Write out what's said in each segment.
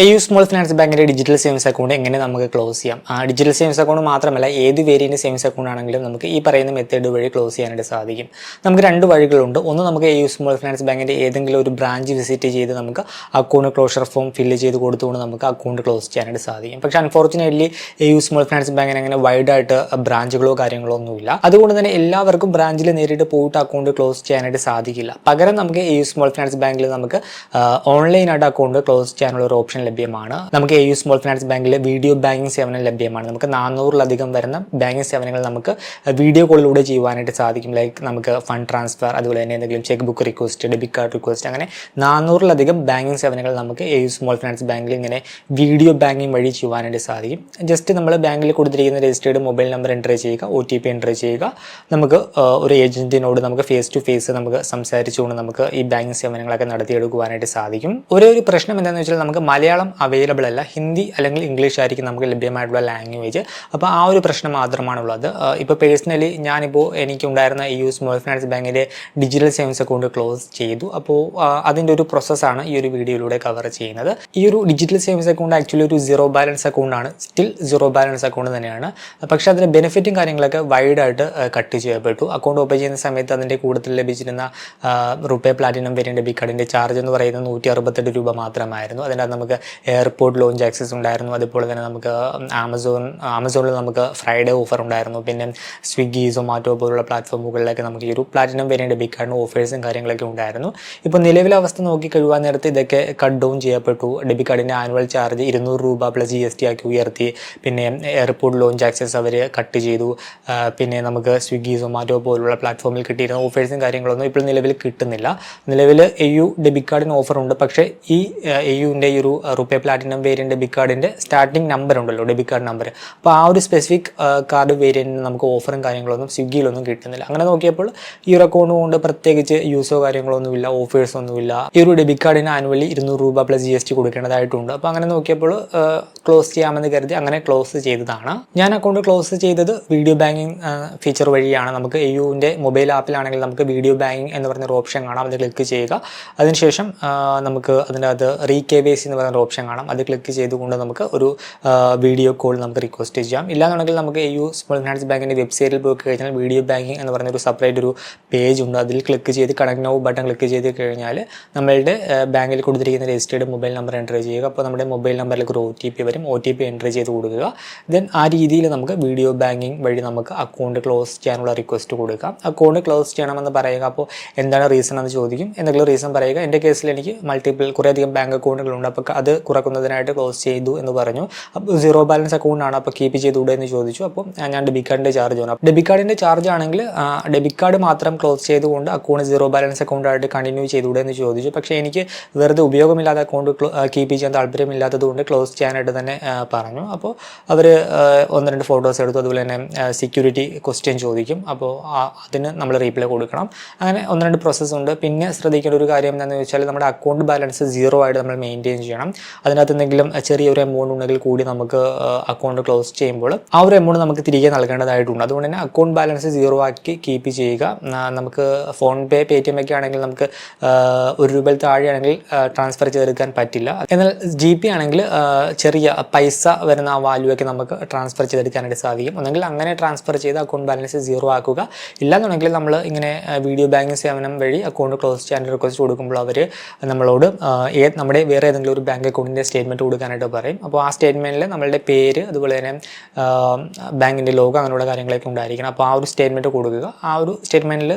A U small finance ബാങ്കിന്റെ digital savings account എങ്ങനെ നമുക്ക് ക്ലോസ് ചെയ്യാം? ആ ഡിജിറ്റൽ സേവിങ്സ് അക്കൗണ്ട് മാത്രമല്ല ഏത് വേരിയന്റെ സേവിങ്സ് അക്കൗണ്ട് ആണെങ്കിലും നമുക്ക് ഈ പറയുന്ന മെത്തേഡ് വഴി ക്ലോസ് ചെയ്യാനായിട്ട് സാധിക്കും. നമുക്ക് രണ്ട് വഴികളുണ്ട്. ഒന്ന് നമുക്ക് എ യു സ്മോൾ ഫിനാൻസ് ബാങ്കിന്റെ ഏതെങ്കിലും ഒരു ബ്രാഞ്ച് വിസിറ്റ് ചെയ്ത് നമുക്ക് അക്കൗണ്ട് ക്ലോഷർ ഫോം ഫില്ല് ചെയ്ത് കൊടുത്തുകൊണ്ട് നമുക്ക് അക്കൗണ്ട് ക്ലോസ് ചെയ്യാനായിട്ട് സാധിക്കും. പക്ഷേ unfortunately A U small finance ബാങ്കിന് അങ്ങനെ വൈഡായിട്ട് ബ്രാഞ്ചുകളോ കാര്യങ്ങളോ ഒന്നുമില്ല. അതുകൊണ്ട് തന്നെ എല്ലാവർക്കും ബ്രാഞ്ചിൽ നേരിട്ട് പോയിട്ട് അക്കൗണ്ട് ക്ലോസ് ചെയ്യാനായിട്ട് സാധിക്കില്ല. പകരം നമുക്ക് എ യു സ്മോൾ ഫിനാൻസ് ബാങ്കിൽ നമുക്ക് ഓൺലൈനായിട്ട് അക്കൗണ്ട് ക്ലോസ് ചെയ്യാനുള്ള ഒരു ഓപ്ഷൻ ലഭ്യമാണ്. നമുക്ക് എ യു സ്മോൾ ഫിനാൻസ് ബാങ്കിൽ വീഡിയോ ബാങ്കിങ് സേവനം ലഭ്യമാണ്. നമുക്ക് നാനൂറിലധികം വരുന്ന ബാങ്കിങ് സേവനങ്ങൾ നമുക്ക് വീഡിയോ കോളിലൂടെ ചെയ്യുവാനായിട്ട് സാധിക്കും. ലൈക്ക് നമുക്ക് ഫണ്ട് ട്രാൻസ്ഫർ അതുപോലെ തന്നെ എന്തെങ്കിലും cheque book request debit card request അങ്ങനെ നാനൂറിലധികം ബാങ്കിങ് സേവനങ്ങൾ നമുക്ക് എ യു സ്മോൾ ഫിനാൻസ് ബാങ്കിൽ ഇങ്ങനെ വീഡിയോ ബാങ്കിങ് വഴി ചെയ്യുവാനായിട്ട് സാധിക്കും. ജസ്റ്റ് നമ്മൾ ബാങ്കിൽ കൊടുത്തിരിക്കുന്ന രജിസ്റ്റേർഡ് മൊബൈൽ നമ്പർ എന്റർ ചെയ്യുക ഒ ടി പി എന്റർ ചെയ്യുക. നമുക്ക് ഒരു ഏജന്റിനോട് നമുക്ക് ഫേസ് ടു ഫേസ് നമുക്ക് സംസാരിച്ചുകൊണ്ട് നമുക്ക് ഈ ബാങ്കിങ് സേവനങ്ങളൊക്കെ നടത്തിയെടുക്കുവാനായിട്ട് സാധിക്കും. ഒരേ ഒരു പ്രശ്നം എന്താണെന്ന് വെച്ചാൽ നമുക്ക് മലയാളം അവൈലബിൾ അല്ല. ഹിന്ദി അല്ലെങ്കിൽ ഇംഗ്ലീഷ് ആയിരിക്കും നമുക്ക് ലഭ്യമായിട്ടുള്ള ലാംഗ്വേജ് അപ്പോൾ ആ ഒരു പ്രശ്നം മാത്രമാണുള്ളത്. ഇപ്പോൾ പേഴ്സണലി ഞാനിപ്പോൾ എനിക്കുണ്ടായിരുന്ന ഈ യു സ്മോൾ ഫിനാൻസ് ബാങ്കിന്റെ ഡിജിറ്റൽ സേവിങ്സ് അക്കൗണ്ട് ക്ലോസ് ചെയ്തു. അപ്പോൾ അതിന്റെ ഒരു പ്രോസസ്സാണ് ഈ ഒരു വീഡിയോയിലൂടെ കവർ ചെയ്യുന്നത്. ഈ ഒരു ഡിജിറ്റൽ സേവിങ്സ് അക്കൗണ്ട് ആക്ച്വലി ഒരു സീറോ ബാലൻസ് അക്കൗണ്ടാണ് സ്റ്റിൽ സീറോ ബാലൻസ് അക്കൗണ്ട് തന്നെയാണ്. പക്ഷേ അതിന്റെ ബെനിഫിറ്റും കാര്യങ്ങളൊക്കെ വൈഡായിട്ട് കട്ട് ചെയ്യപ്പെട്ടു. അക്കൗണ്ട് ഓപ്പൺ ചെയ്യുന്ന സമയത്ത് അതിന്റെ കൂടുതൽ ലഭിച്ചിരുന്ന റുപ്പേ പ്ലാറ്റിനം വേരിയൻ ഡെബിറ്റ് കാർഡിന്റെ ചാർജ് എന്ന് പറയുന്നത് നൂറ്റി അറുപത്തെട്ട് രൂപ മാത്രമായിരുന്നു. അതിനകത്ത് നമുക്ക് എയർപോർട്ട് ലോഞ്ച് ആക്സസ് ഉണ്ടായിരുന്നു. അതുപോലെ തന്നെ നമുക്ക് ആമസോൺ ആമസോണിൽ നമുക്ക് ഫ്രൈഡേ ഓഫർ ഉണ്ടായിരുന്നു. പിന്നെ സ്വിഗ്ഗി സൊമാറ്റോ പോലുള്ള പ്ലാറ്റ്ഫോമുകളിലൊക്കെ നമുക്ക് ഈ ഒരു പ്ലാറ്റിനം വേരിയന്റ് ഡെബിറ്റ് കാർഡിന് ഓഫേഴ്സും കാര്യങ്ങളൊക്കെ ഉണ്ടായിരുന്നു. ഇപ്പോൾ നിലവിലെ അവസ്ഥ നോക്കി കഴിയുവാൻ നേരത്ത് ഇതൊക്കെ കട്ട് ഡൗൺ ചെയ്യപ്പെട്ടു. ഡെബിറ്റ് കാർഡിന്റെ ആനുവൽ ചാർജ് ഇരുന്നൂറ് രൂപ പ്ലസ് ജി എസ് ടി ആക്കി ഉയർത്തി. പിന്നെ എയർപോർട്ട് ലോഞ്ച് ആക്സസ് അവർ കട്ട് ചെയ്തു. പിന്നെ നമുക്ക് സ്വിഗ്ഗി സൊമാറ്റോ പോലുള്ള പ്ലാറ്റ്ഫോമിൽ കിട്ടിയിരുന്ന ഓഫേഴ്സും കാര്യങ്ങളൊന്നും ഇപ്പോൾ നിലവിൽ കിട്ടുന്നില്ല. നിലവിൽ എ യു ഡെബിറ്റ് കാർഡിന് ഓഫറുണ്ട്. പക്ഷേ ഈ എ യുവിന്റെ ഈ ഒരു റുപ്പേ പ്ലാറ്റിനം വേരിയന്റ് ഡെബിറ്റ് കാർഡിന്റെ സ്റ്റാർട്ടിംഗ് നമ്പർ ഉണ്ടല്ലോ ഡെബിറ്റ് കാർഡ് നമ്പർ. അപ്പോൾ ആ ഒരു സ്പെസിഫിക് കാർഡ് വേരിയന്റിന് നമുക്ക് ഓഫറും കാര്യങ്ങളൊന്നും സ്വിഗ്ഗിയിലൊന്നും കിട്ടുന്നില്ല. അങ്ങനെ നോക്കിയപ്പോൾ ഈ ഒരു അക്കൗണ്ട് കൊണ്ട് പ്രത്യേകിച്ച് യൂസോ കാര്യങ്ങളൊന്നുമില്ല ഓഫേഴ്സ് ഒന്നുമില്ല ഈ ഒരു ഡെബിറ്റ് കാർഡിന് ആനുവലി ഇരുന്നൂറ് രൂപ പ്ലസ് ജി എസ് ടി കൊടുക്കേണ്ടതായിട്ടുണ്ട്. അപ്പോൾ അങ്ങനെ നോക്കിയപ്പോൾ ക്ലോസ് ചെയ്യാമെന്ന് കരുതി അങ്ങനെ ക്ലോസ് ചെയ്തതാണ്. ഞാൻ അക്കൗണ്ട് ക്ലോസ് ചെയ്തത് വീഡിയോ ബാങ്കിങ് ഫീച്ചർ വഴിയാണ്. നമുക്ക് എ യുവിന്റെ മൊബൈൽ ആപ്പിലാണെങ്കിൽ നമുക്ക് വീഡിയോ ബാങ്കിങ് എന്ന് പറഞ്ഞൊരു ഓപ്ഷൻ കാണാം. അത് ക്ലിക്ക് ചെയ്യുക. അതിനുശേഷം നമുക്ക് അതിന്റെ അത് റീ കെ വി സി എന്ന് പറയുന്ന ഓപ്ഷൻ കാണാം. അത് ക്ലിക്ക് ചെയ്തുകൊണ്ട് നമുക്ക് ഒരു വീഡിയോ കോൾ നമുക്ക് റിക്വസ്റ്റ് ചെയ്യാം. ഇല്ലാന്നുണ്ടെങ്കിൽ നമുക്ക് യു സ്മോൾ ഫിനാൻസ് ബാങ്കിന്റെ വെബ്സൈറ്റിൽ പോയി കഴിഞ്ഞാൽ വീഡിയോ ബാങ്കിങ് എന്ന് പറഞ്ഞ ഒരു സെപ്പറേറ്റ് ഒരു പേജ് ഉണ്ട്. അതിൽ ക്ലിക്ക് ചെയ്ത് കണക്ട് നോ ബട്ടൺ ക്ലിക്ക് ചെയ്ത് കഴിഞ്ഞാൽ നമ്മളുടെ ബാങ്കിൽ കൊടുത്തിരിക്കുന്ന രജിസ്റ്റേർഡ് മൊബൈൽ നമ്പർ എന്റർ ചെയ്യുക. അപ്പോൾ നമ്മുടെ മൊബൈൽ നമ്പറിലേക്ക് ഒരു ഒ ടി പി വരും. ഒ ടി പി എന്റർ ചെയ്ത് കൊടുക്കുക. ദെൻ ആ രീതിയിൽ നമുക്ക് വീഡിയോ ബാങ്കിങ് വഴി നമുക്ക് അക്കൗണ്ട് ക്ലോസ് ചെയ്യാനുള്ള റിക്വസ്റ്റ് കൊടുക്കാം. അക്കൗണ്ട് ക്ലോസ് ചെയ്യണമെന്ന് പറയുക. അപ്പോൾ എന്താണ് റീസൺ എന്ന് ചോദിക്കും. എന്തെങ്കിലും റീസൺ പറയുക. എന്റെ കേസിൽ എനിക്ക് മൾട്ടിപ്പിൾ കുറേയധികം ബാങ്ക് അക്കൗണ്ടുകളുണ്ട് അപ്പോൾ അത് കുറക്കുന്നതിനായിട്ട് ക്ലോസ് ചെയ്തു എന്ന് പറഞ്ഞു. അപ്പോൾ സീറോ ബാലൻസ് അക്കൗണ്ട് ആണ് അപ്പോൾ കീപ്പ് ചെയ്തുകൂടെ എന്ന് ചോദിച്ചു. അപ്പോൾ ഞാൻ ഡെബിറ്റ് കാർഡിന്റെ ചാർജ് ആണ്. ഡെബിറ്റ് കാർഡിന്റെ ചാർജ് ആണെങ്കിൽ ഡെബിറ്റ് കാർഡ് മാത്രം ക്ലോസ് ചെയ്തുകൊണ്ട് അക്കൗണ്ട് സീറോ ബാലൻസ് അക്കൗണ്ടായിട്ട് കണ്ടിന്യൂ ചെയ്തുകൂടെ എന്ന് ചോദിച്ചു. പക്ഷേ എനിക്ക് വെറുതെ ഉപയോഗമില്ലാത്ത അക്കൗണ്ട് കീപ്പ് ചെയ്യാൻ താല്പര്യമില്ലാത്തതുകൊണ്ട് ക്ലോസ് ചെയ്യാനായിട്ട് തന്നെ പറഞ്ഞു. അപ്പോൾ അവർ ഒന്ന് രണ്ട് ഫോട്ടോസ് എടുത്തു. അതുപോലെ തന്നെ സെക്യൂരിറ്റി ക്വസ്റ്റ്യൻ ചോദിക്കും. അപ്പോൾ അതിന് നമ്മൾ റീപ്ലൈ കൊടുക്കണം. അങ്ങനെ ഒന്ന് രണ്ട് പ്രോസസ്സ് ഉണ്ട്. പിന്നെ ശ്രദ്ധിക്കേണ്ട ഒരു കാര്യം എന്താണെന്ന് വെച്ചാൽ നമ്മുടെ അക്കൗണ്ട് ബാലൻസ് സീറോ ആയിട്ട് നമ്മൾ മെയിന്റെയിൻ ചെയ്യണം. അതിനകത്ത് എന്തെങ്കിലും ചെറിയൊരു എമൗണ്ട് ഉണ്ടെങ്കിൽ കൂടി നമുക്ക് അക്കൗണ്ട് ക്ലോസ് ചെയ്യുമ്പോൾ ആ ഒരു എമൗണ്ട് നമുക്ക് തിരികെ നൽകേണ്ടതായിട്ടുണ്ട്. അതുകൊണ്ട് തന്നെ അക്കൗണ്ട് ബാലൻസ് സീറോ ആക്കി കീപ്പ് ചെയ്യുക. നമുക്ക് PhonePe Paytm ഒക്കെ ആണെങ്കിൽ നമുക്ക് ഒരു രൂപയിൽ താഴെയാണെങ്കിൽ ട്രാൻസ്ഫർ ചെയ്തെടുക്കാൻ പറ്റില്ല. എന്നാൽ ജി പി ആണെങ്കിൽ ചെറിയ പൈസ വരുന്ന ആ വാല്യൂ ഒക്കെ നമുക്ക് ട്രാൻസ്ഫർ ചെയ്തെടുക്കാനായിട്ട് സാധിക്കും. ഒന്നെങ്കിൽ അങ്ങനെ ട്രാൻസ്ഫർ ചെയ്ത് അക്കൗണ്ട് ബാലൻസ് സീറോ ആക്കുക. ഇല്ലാന്നുണ്ടെങ്കിൽ നമ്മൾ ഇങ്ങനെ വീഡിയോ ബാങ്കിങ് സേവനം വഴി അക്കൗണ്ട് ക്ലോസ് ചെയ്യാൻ റിക്വസ്റ്റ് കൊടുക്കുമ്പോൾ അവർ നമ്മളോട് നമ്മുടെ വേറെ ഏതെങ്കിലും ഒരു ബാങ്ക് അക്കൗണ്ടിന്റെ സ്റ്റേറ്റ്മെന്റ് കൊടുക്കാനായിട്ട് പറയും. അപ്പോൾ ആ സ്റ്റേറ്റ്മെന്റിൽ നമ്മളുടെ പേര് അതുപോലെ തന്നെ ബാങ്കിന്റെ ലോഗോ അങ്ങനെയുള്ള കാര്യങ്ങളൊക്കെ ഉണ്ടായിരിക്കണം. അപ്പോൾ ആ ഒരു സ്റ്റേറ്റ്മെന്റ് കൊടുക്കുക. ആ ഒരു സ്റ്റേറ്റ്മെന്റിൽ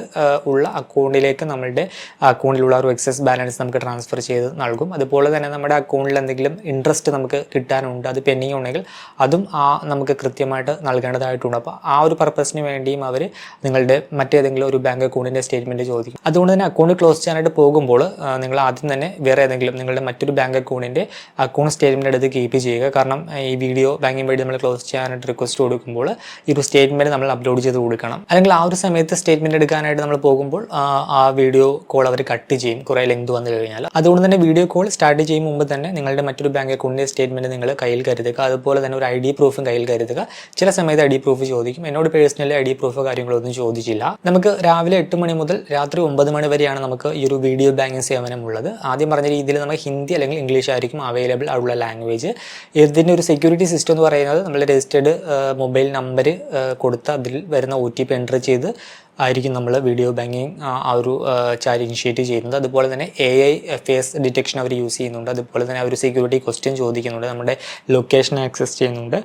ഉള്ള അക്കൗണ്ടിലേക്ക് നമ്മളുടെ അക്കൗണ്ടിലുള്ള ഒരു എക്സസ് ബാലൻസ് നമുക്ക് ട്രാൻസ്ഫർ ചെയ്ത് നൽകും. അതുപോലെ തന്നെ നമ്മുടെ അക്കൗണ്ടിൽ എന്തെങ്കിലും ഇൻട്രസ്റ്റ് നമുക്ക് കിട്ടാനുണ്ട് അത് പെൻഡിങ് ഉണ്ടെങ്കിൽ അതും ആ നമുക്ക് കൃത്യമായിട്ട് നൽകേണ്ടതായിട്ടുണ്ട്. അപ്പോൾ ആ ഒരു പർപ്പസിന് വേണ്ടിയും അവർ നിങ്ങളുടെ മറ്റേതെങ്കിലും ഒരു ബാങ്ക് അക്കൗണ്ടിന്റെ സ്റ്റേറ്റ്മെന്റ് ചോദിക്കും. അതുകൊണ്ട് തന്നെ അക്കൗണ്ട് ക്ലോസ് ചെയ്യാനായിട്ട് പോകുമ്പോൾ നിങ്ങൾ ആദ്യം തന്നെ വേറെ ഏതെങ്കിലും നിങ്ങളുടെ മറ്റൊരു ബാങ്ക് അക്കൗണ്ടിന്റെ അക്കൗണ്ട് സ്റ്റേറ്റ്മെന്റ് എടുത്ത് കീപ്പ് ചെയ്യുക. കാരണം ഈ വീഡിയോ ബാങ്കിങ് വഴി നമ്മൾ ക്ലോസ് ചെയ്യാനായിട്ട് റിക്വസ്റ്റ് കൊടുക്കുമ്പോൾ ഈ ഒരു സ്റ്റേറ്റ്മെന്റ് നമ്മൾ അപ്ലോഡ് ചെയ്ത് കൊടുക്കണം. അല്ലെങ്കിൽ ആ ഒരു സമയത്ത് സ്റ്റേറ്റ്മെന്റ് എടുക്കാനായിട്ട് നമ്മൾ പോകുമ്പോൾ ആ, വീഡിയോ കോൾ അവർ കട്ട് ചെയ്യും. കുറേ ലെങ്ത് വന്നു കഴിഞ്ഞാൽ അതുകൊണ്ട് തന്നെ വീഡിയോ കോൾ സ്റ്റാർട്ട് ചെയ്യും മുമ്പ് തന്നെ നിങ്ങളുടെ മറ്റൊരു ബാങ്ക് അക്കൗണ്ടിന്റെ സ്റ്റേറ്റ്മെന്റ് നിങ്ങൾ കയ്യിൽ കരുതുക. അതുപോലെ തന്നെ ഒരു ഐ ഡി പ്രൂഫും കയ്യിൽ കരുതുക. ചില സമയത്ത് ഐ ഡി പ്രൂഫ് ചോദിക്കും. എന്നോട് പേഴ്സണലി ഐ ഡി പ്രൂഫ് കാര്യങ്ങളൊന്നും ചോദിച്ചില്ല. നമുക്ക് രാവിലെ എട്ട് മണി മുതൽ രാത്രി ഒമ്പത് മണി വരെയാണ് നമുക്ക് ഈ ഒരു വീഡിയോ ബാങ്കിങ് സേവനം ഉള്ളത്. ആദ്യം പറഞ്ഞ രീതിയിൽ നമുക്ക് ഹിന്ദി അല്ലെങ്കിൽ ഇംഗ്ലീഷ് ആയിരിക്കും ആയിരിക്കും അവൈലബിൾ ഉള്ള ലാംഗ്വേജ് ഇതിന്റെ ഒരു സെക്യൂരിറ്റി സിസ്റ്റം എന്ന് പറയുന്നത് നമ്മൾ രജിസ്റ്റേർഡ് മൊബൈൽ നമ്പർ കൊടുത്ത് അതിൽ വരുന്ന ഒ ടി പി എന്റർ ചെയ്ത് ആയിരിക്കും നമ്മൾ വീഡിയോ ബാങ്കിങ് ആ ഒരു ചാറ്റ് ഇനിഷ്യേറ്റ് ചെയ്യുന്നത്. അതുപോലെ തന്നെ എ ഐ ഫേസ് ഡിറ്റക്ഷൻ അവർ യൂസ് ചെയ്യുന്നുണ്ട്. അതുപോലെ തന്നെ അവർ സെക്യൂരിറ്റി ക്വസ്റ്റ്യൻ ചോദിക്കുന്നുണ്ട്. നമ്മുടെ ലൊക്കേഷൻ ആക്സസ് ചെയ്യുന്നുണ്ട്.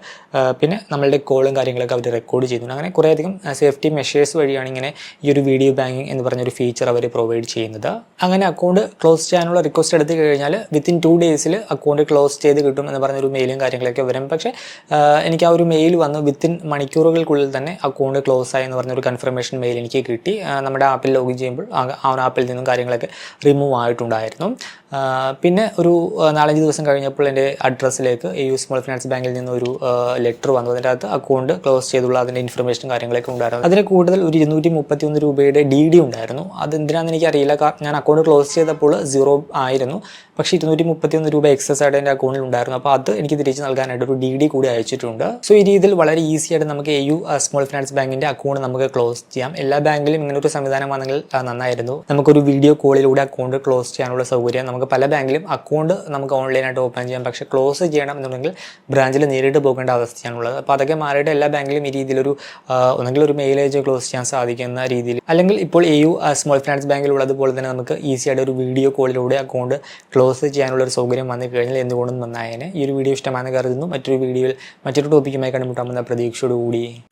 പിന്നെ നമ്മളുടെ കോളും കാര്യങ്ങളൊക്കെ അവർ റെക്കോർഡ് ചെയ്യുന്നുണ്ട്. അങ്ങനെ കുറേയധികം സേഫ്റ്റി മെഷേഴ്സ് വഴിയാണ് ഇങ്ങനെ ഈ ഒരു വീഡിയോ ബാങ്കിങ് എന്ന് പറഞ്ഞൊരു ഫീച്ചർ അവർ പ്രൊവൈഡ് ചെയ്യുന്നത്. അങ്ങനെ അക്കൗണ്ട് ക്ലോസ് ചെയ്യാനുള്ള റിക്വസ്റ്റ് എടുത്തു കഴിഞ്ഞാൽ വിത്തിൻ ടു ഡേയ്സിൽ അക്കൗണ്ട് ക്ലോസ് ചെയ്ത് കിട്ടും എന്ന് പറഞ്ഞൊരു മെയിലും കാര്യങ്ങളൊക്കെ വരും. പക്ഷേ എനിക്ക് ആ ഒരു മെയിൽ വന്ന് വിത്തിൻ മണിക്കൂറുകൾക്കുള്ളിൽ തന്നെ അക്കൗണ്ട് ക്ലോസ് ആയി എന്ന് പറഞ്ഞൊരു കൺഫർമേഷൻ മെയിൽ എനിക്ക് കിട്ടി. നമ്മുടെ ആപ്പിൽ ലോഗിൻ ചെയ്യുമ്പോൾ ആ- ആപ്പിൽ നിന്നും കാര്യങ്ങളൊക്കെ റിമൂവ് ആയിട്ടുണ്ടായിരുന്നു. പിന്നെ ഒരു നാലഞ്ച് ദിവസം കഴിഞ്ഞപ്പോൾ എന്റെ അഡ്രസ്സിലേക്ക് ഈ സ്മോൾ ഫിനാൻസ് ബാങ്കിൽ നിന്ന് ഒരു ലെറ്റർ വന്നു. അതിന്റെ അകത്ത് അക്കൗണ്ട് ക്ലോസ് ചെയ്തുള്ള അതിന്റെ ഇൻഫർമേഷൻ കാര്യങ്ങളൊക്കെ ഉണ്ടായിരുന്നു. അതിന് കൂടുതൽ ഒരു ഇരുന്നൂറ്റി മുപ്പത്തി ഒന്ന് രൂപയുടെ ഡി ഡി ഉണ്ടായിരുന്നു. അത് എന്തിനാണെന്ന് എനിക്കറിയില്ല ഞാൻ അക്കൗണ്ട് ക്ലോസ് ചെയ്തപ്പോൾ സീറോ ആയിരുന്നു. പക്ഷേ ഇരുന്നൂറ്റി മുപ്പത്തി ഒന്ന് രൂപ എക്സസ് ആയിട്ട് എന്റെ അക്കൗണ്ടിൽ ഉണ്ടായിരുന്നു. അപ്പോൾ അത് എനിക്ക് തിരിച്ച് നൽകാനായിട്ട് ഒരു ഡി ഡി കൂടി അയച്ചിട്ടുണ്ട്. സോ ഈ രീതിയിൽ വളരെ ഈസി ആയിട്ട് നമുക്ക് എ യു സ്മോൾ ഫിനാൻസ് ബാങ്കിന്റെ അക്കൗണ്ട് നമുക്ക് ക്ലോസ് ചെയ്യാം. എല്ലാ ബാങ്കിലും ഇങ്ങനെ ഒരു സംവിധാനം വന്നെങ്കിൽ നന്നായിരുന്നു. നമുക്കൊരു വീഡിയോ കോളിലൂടെ അക്കൗണ്ട് ക്ലോസ് ചെയ്യാനുള്ള സൗകര്യം. നമുക്ക് പല ബാങ്കിലും അക്കൗണ്ട് നമുക്ക് ഓൺലൈനായിട്ട് ഓപ്പൺ ചെയ്യാം. പക്ഷേ ക്ലോസ് ചെയ്യണം എന്നുണ്ടെങ്കിൽ ബ്രാഞ്ചിൽ നേരിട്ട് പോകേണ്ട അവസ്ഥയാണുള്ളത്. അപ്പോൾ അതൊക്കെ മാറിയിട്ട് എല്ലാ ബാങ്കിലും ഈ രീതിയിലൊരു ഒന്നെങ്കിൽ ഒരു മെയിൽ അയച്ച് ക്ലോസ് ചെയ്യാൻ സാധിക്കുന്ന രീതിയിൽ. അല്ലെങ്കിൽ ഇപ്പോൾ എ യു സ്മോൾ ഫിനാൻസ് ബാങ്കിലുള്ളതുപോലെ തന്നെ നമുക്ക് ഈസി ആയിട്ട് ഒരു വീഡിയോ കോളിലൂടെ അക്കൗണ്ട് ക്ലോസ് ചെയ്യാനുള്ള ഒരു സൗകര്യം വന്നു കഴിഞ്ഞാൽ എന്തുകൊണ്ടും നന്നായേനെ. ഈ ഒരു വീഡിയോ ഇഷ്ടമാണെന്ന് കരുതുന്നു. മറ്റൊരു വീഡിയോയിൽ മറ്റൊരു ടോപ്പിക്കുമായി കണ്ടുമുട്ടാമെന്ന പ്രതീക്ഷയോടുകൂടി.